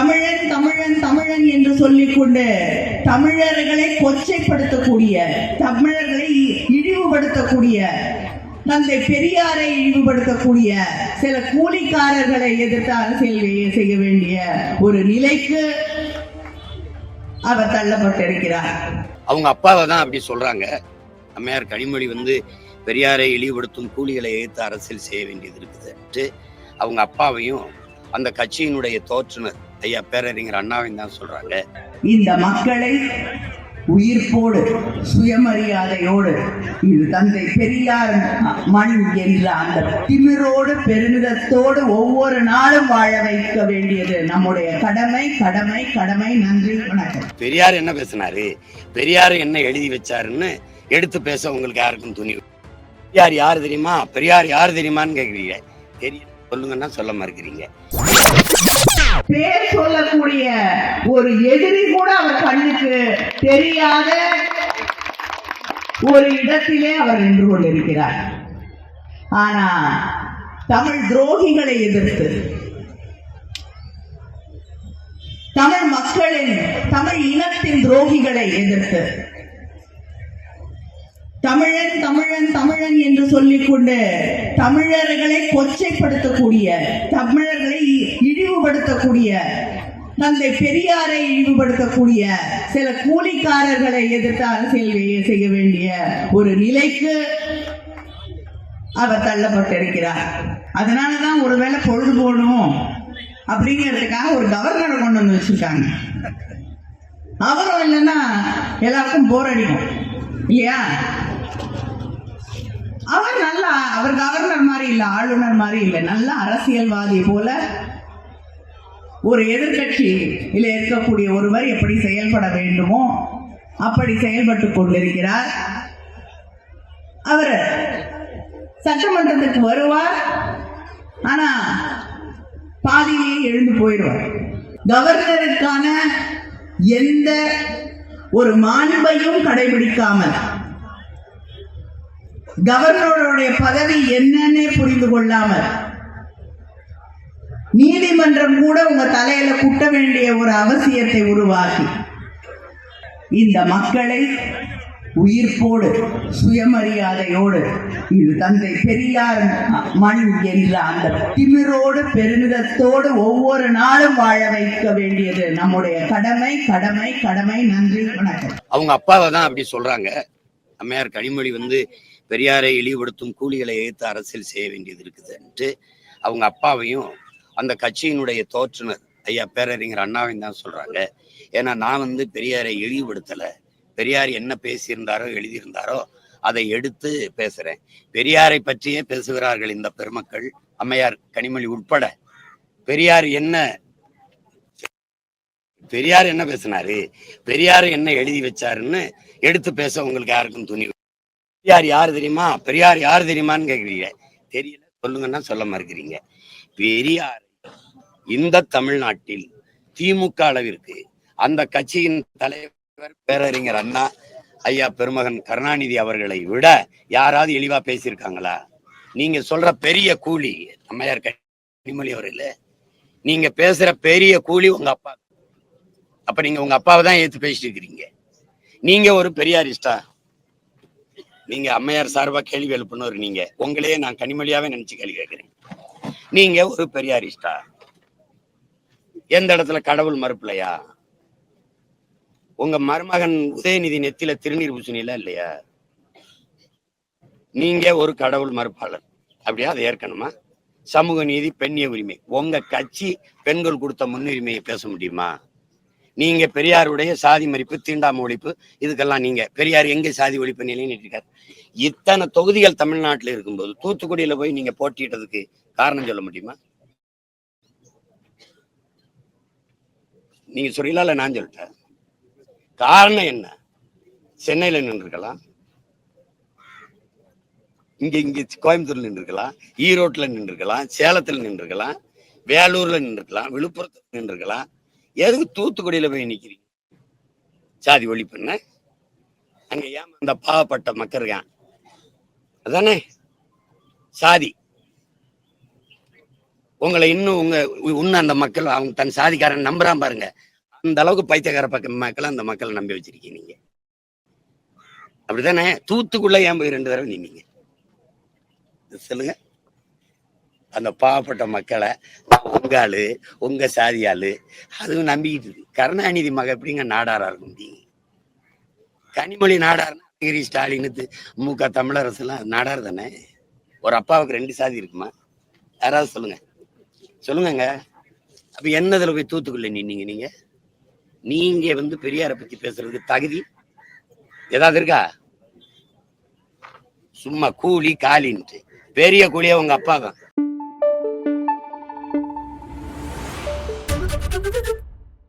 தமிழன் தமிழன் தமிழன் என்று சொல்லிக்கொண்டு தமிழர்களை கொச்சைப்படுத்தக்கூடிய தமிழர்களை இழிவுபடுத்தக்கூடிய தந்தை பெரியாரை இழிவுபடுத்தக்கூடிய சில கூலிக்காரர்களை எதிர்த்து அரசியல் செய்ய வேண்டிய ஒரு நிலைக்கு அவர் தள்ளப்பட்டிருக்கிறார். அவங்க அப்பாவை தான் அப்படி சொல்றாங்க. அம்மையார் கனிமொழி வந்து பெரியாரை இழிவுபடுத்தும் கூலிகளை எதிர்த்து அரசியல் செய்ய வேண்டியது இருக்குது. அவங்க அப்பாவையும் அந்த கட்சியினுடைய தோற்றுனர் ஐயா பேரறிஞர் அண்ணாவையும் தான் சொல்றாங்க. இந்த மக்களை உயிர்ப்போடு சுயமரியாதையோடு இது தந்தை பெரியார் மண் என்ற அந்த திமிரோடு பெருமிதத்தோடு ஒவ்வொரு நாளும் வாழ வைக்க வேண்டியது நம்முடைய கடமை கடமை கடமை. நன்றி வணக்கம். பெரியார் என்ன பேசினாரு? பெரியார் என்ன எழுதி வச்சாருன்னு எடுத்து பேச உங்களுக்கு யாருக்கும் துணி பெரியார் யார் தெரியுமா? பெரியார் யார் தெரியுமான்னு கேக்குறீங்க. தெரிய சொல்லுங்கன்னா சொல்ல மறுக்கிறீங்க. பேர் சொல்லக்கூடிய ஒரு எதிரி கூட அவர் கண்ணுக்கு தெரியாத ஒரு இடத்திலே அவர் நின்று கொண்டிருக்கிறார். ஆனா தமிழ் துரோகிகளை எதிர்த்து தமிழ் மக்களின் தமிழ் இனத்தின் துரோகிகளை எதிர்த்து தமிழன் தமிழன் தமிழன் என்று சொல்லிக்கொண்டு தமிழர்களை கொச்சைப்படுத்தக்கூடிய தமிழர்களை இழிவுபடுத்தக்கூடிய தந்தை பெரியாரை இழிவுபடுத்தக்கூடிய சில கூலிக்காரர்களை எதிர்த்து அரசியல் செய்ய வேண்டிய ஒரு நிலைக்கு அவர் தள்ளப்பட்டிருக்கிறார். அதனாலதான் ஒருவேளை பொழுது போகணும் அப்படிங்கிறதுக்காக ஒரு கவர்னரை கொண்டு வந்து வச்சிருக்காங்க. அவரும் இல்லைன்னா எல்லாருக்கும் போர் அடிக்கும். இல்லையா? அவர் நல்லா அவர் கவர்னர் மாதிரி இல்ல ஆளுநர் மாதிரி இல்ல நல்ல அரசியல்வாதி போல ஒரு எதிர்கட்சி இருக்கக்கூடிய ஒருவர் எப்படி செயல்பட வேண்டுமோ அப்படி செயல்பட்டு கொண்டிருக்கிறார். அவர் சட்டமன்றத்துக்கு வருவார். ஆனா பாதியிலேயே எழுந்து போயிடுவார். கவர்னருக்கான எந்த ஒரு மாண்பையும் கடைபிடிக்காமல் கவர்னருடைய பதவி என்னன்னே புரிந்து கொள்ளாமல் நீதிமன்றம் கூட உங்க தலையில குட்ட வேண்டிய ஒரு அவசியத்தை உருவாக்கி. இந்த மக்களை உயிர்ப்போடு சுயமரியாதையோடு இது தந்தை பெரியார் மண் என்ற அந்த திமிரோடு பெருமிதத்தோடு ஒவ்வொரு நாளும் வாழ வைக்க வேண்டியது நம்முடைய கடமை கடமை கடமை. நன்றி வணக்கம். அவங்க அப்பாவை தான் அப்படி சொல்றாங்க. அம்மையார் கனிமொழி வந்து பெரியாரை இழிவுபடுத்தும் கூலிகளை எதிர்த்து அரசியல் செய்ய வேண்டியது இருக்குதுன்ட்டு அவங்க அப்பாவையும் அந்த கட்சியினுடைய தோற்றுனர். ஐயா பேரறிஞர் அண்ணாவின் தான் சொல்றாங்க. ஏன்னா நான் வந்து பெரியாரை இழிவுபடுத்தல. பெரியார் என்ன பேசியிருந்தாரோ எழுதியிருந்தாரோ அதை எடுத்து பேசுறேன். பெரியாரை பற்றியே பேசுகிறார்கள் இந்த பெருமக்கள். அம்மையார் கனிமொழி உட்பட. பெரியார் என்ன பெரியார் என்ன பேசினாரு? பெரியார் என்ன எழுதி வச்சாருன்னு எடுத்து பேச உங்களுக்கு யாருக்கும் துணி பெரியார் யார் தெரியுமா? பெரியார் யார் தெரியுமான்னு கேக்குறீங்க. தெரியல. சொல்லுங்கன்னா சொல்ல மறுக்கிறீங்க. பெரியார் இந்த தமிழ்நாட்டில் திமுக அளவிற்கு அந்த கட்சியின் தலைவர் பேரறிஞர் அண்ணா ஐயா பெருமகன் கருணாநிதி அவர்களை விட யாராவது எளிவா பேசியிருக்காங்களா? நீங்க சொல்ற பெரிய கூலி அம்மையார் கனிமொழி அவர்கள நீங்க பேசுற பெரிய கூலி உங்க அப்பா. அப்ப நீங்க உங்க அப்பாவை தான் ஏத்து பேசிட்டு இருக்கிறீங்க. நீங்க ஒரு பெரியாரிஸ்டா? நீங்க அம்மையார் சார்பா கேள்வி எழுப்புனவர் நீங்க. உங்களையே நான் கனிமொழியாவே நினைச்சு கேள்வி கேட்கிறேன். நீங்க ஒரு பெரியாரிஸ்டா? எந்த இடத்துல கடவுள் மறுப்பில்லையா? உங்க மருமகன் உதயநிதி நெத்தில திருநீர் பூசணில இல்லையா? நீங்க ஒரு கடவுள் மறுப்பாளர். அப்படியா? அதை ஏற்கனமா சமூக நீதி பெண்ணிய உரிமை. உங்க கட்சி பெண்கள் கொடுத்த முன்னுரிமையை பேச முடியுமா? நீங்க பெரியாருடைய சாதி மறிப்பு தீண்டாம ஒழிப்பு இதுக்கெல்லாம் நீங்க பெரியார் எங்க சாதி ஒழிப்பு நிலைநிறுத்திருக்காரு இத்தனை தொகுதிகள் தமிழ்நாட்டில் இருக்கும்போது தூத்துக்குடியில போய் நீங்க போட்டியிட்டதுக்கு காரணம் சொல்ல முடியுமா? நீங்க சொல்றீங்களா இல்ல நான் சொல்லிட்டேன்? காரணம் என்ன? சென்னையில நின்றுருக்கலாம். இங்க இங்க கோயம்புத்தூர்ல நின்றுருக்கலாம். ஈரோட்ல நின்றுருக்கலாம். சேலத்துல நின்றுருக்கலாம். வேலூர்ல நின்றுருக்கலாம். விழுப்புரத்துல நின்றுருக்கலாம். எதுக்கு தூத்துக்குடியில போய் நிக்கிறீங்க? சாதி ஒழிப்புன்னு அங்க ஏன் அந்த பாவப்பட்ட மக்கள் இருக்கான் அதானே? சாதி. உங்களை இன்னும் உங்க இன்னும் அந்த மக்கள் அவங்க தன் சாதிக்காரன் நம்புறான் பாருங்க. அந்த அளவுக்கு பைத்தியக்கார பக்க மக்களை அந்த மக்களை நம்பி வச்சிருக்கீங்க நீங்க. அப்படித்தானே? தூத்துக்குள்ள ஏன் போய் ரெண்டு தடவை நின்னீங்க? சொல்லுங்க. அந்த பாவப்பட்ட மக்களை உங்க ஆளு உங்க சாதி ஆளு அதுவும் நம்பிக்கிட்டு இருக்கு. கருணாநிதி மக எப்படிங்க நாடாரா இருக்கும் நீங்க? கனிமொழி நாடார்னா கிரி ஸ்டாலின் மு க தமிழரசுலாம் நாடார் தானே? ஒரு அப்பாவுக்கு ரெண்டு சாதி இருக்குமா? யாராவது சொல்லுங்க. சொல்லுங்கங்க. அப்ப என்னதுல போய் தூத்துக்குள்ள நின்னீங்க நீங்க? நீங்க வந்து பெரியாரை பத்தி பேசுறதுக்கு தகுதி ஏதாவது இருக்கா? சும்மா கூலி காலின்ட்டு. பெரிய கூலியா உங்க அப்பா தான்